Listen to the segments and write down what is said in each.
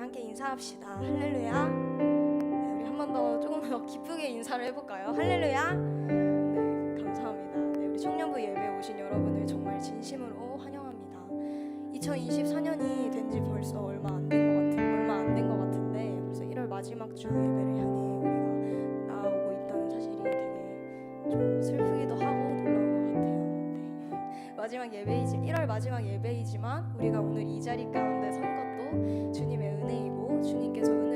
함께 인사합시다. 할렐루야. 네, 우리 한 번 더 조금 더 기쁘게 인사를 해볼까요? 할렐루야. 네, 감사합니다. 네, 우리 청년부 예배 오신 여러분을 정말 진심으로 환영합니다. 2024년이 된 지 벌써 얼마 안 된 것 같은 얼마 안 된 것 같은데 벌써 1월 마지막 주 예배를 향해 우리가 나아오고 있다는 사실이 되게 좀 슬프기도 하고 놀라운 것 같아요. 네. 마지막 예배이지 1월 마지막 예배이지만 우리가 오늘 이 자리 가운데 선 것도 주님의 은혜이고 주님께서 은혜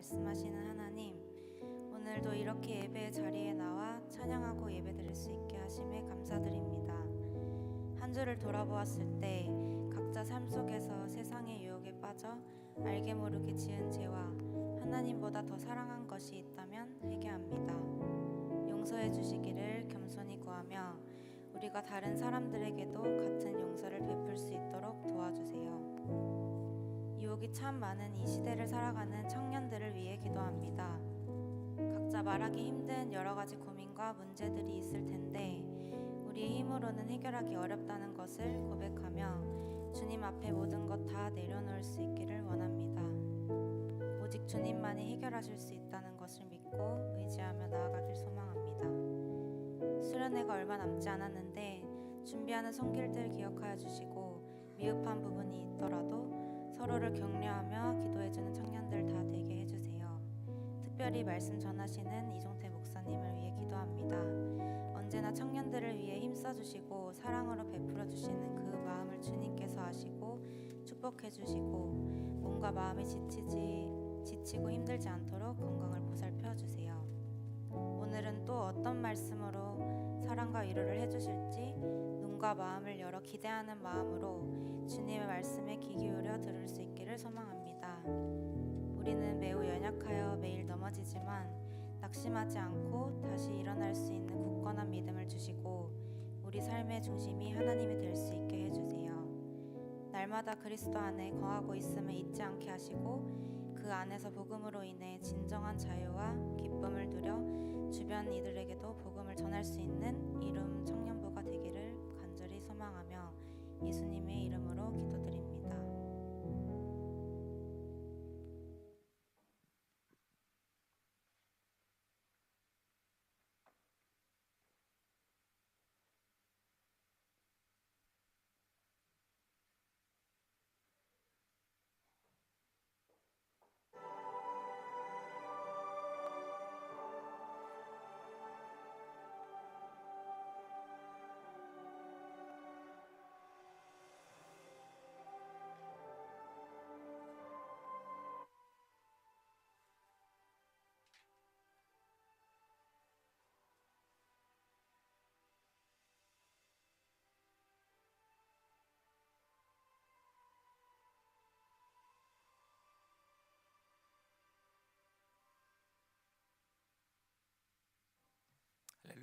말씀하시는 하나님, 오늘도 이렇게 예배의 자리에 나와 찬양하고 예배드릴 수 있게 하심에 감사드립니다. 한 주를 돌아보았을 때 각자 삶 속에서 세상의 유혹에 빠져 알게 모르게 지은 죄와 하나님보다 더 사랑한 것이 있다면 회개합니다. 용서해 주시기를 겸손히 구하며 우리가 다른 사람들에게도 같은 용서를 베풀 수 있도록 도와주세요. 유혹이 참 많은 이 시대를 살아가는 청년들을 위해 기도합니다. 각자 말하기 힘든 여러 가지 고민과 문제들이 있을 텐데 우리의 힘으로는 해결하기 어렵다는 것을 고백하며 주님 앞에 모든 것 다 내려놓을 수 있기를 원합니다. 오직 주님만이 해결하실 수 있다는 것을 믿고 의지하며 나아가길 소망합니다. 수련회가 얼마 남지 않았는데 준비하는 손길들 기억하여 주시고 미흡한 부분이 있더라도 서로를 격려하며 기도해주는 청년들 다 되게 해주세요. 특별히 말씀 전하시는 이종태 목사님을 위해 기도합니다. 언제나 청년들을 위해 힘써 주시고 사랑으로 베풀어 주시는 그 마음을 주님께서 아시고 축복해 주시고 몸과 마음이 지치지 지치고 힘들지 않도록 건강을 보살펴 주세요. 오늘은 또 어떤 말씀으로 사랑과 위로를 해주실지 눈과 마음을 열어 기대하는 마음으로 주님의 말씀에 귀 기울여 들을 수 있기를 소망합니다. 우리는 매우 연약하여 매일 넘어지지만 낙심하지 않고 다시 일어날 수 있는 굳건한 믿음을 주시고 우리 삶의 중심이 하나님이 될 수 있게 해주세요. 날마다 그리스도 안에 거하고 있음을 잊지 않게 하시고 그 안에서 복음으로 인해 진정한 자유와 기쁨을 누려 주변 이들에게도 복음을 전할 수 있는 이름 청년 예수님의 이름으로 기도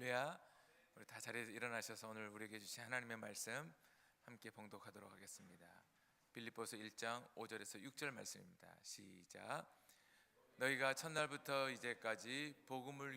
할렐루야. 우리 다 자리에서 일어나셔서 오늘 우리에게 주신 하나님의 말씀 함께 봉독하도록 하겠습니다. 빌립보서 1장 5절에서 6절 말씀입니다. 시작. 너희가 첫날부터 이제까지 복음을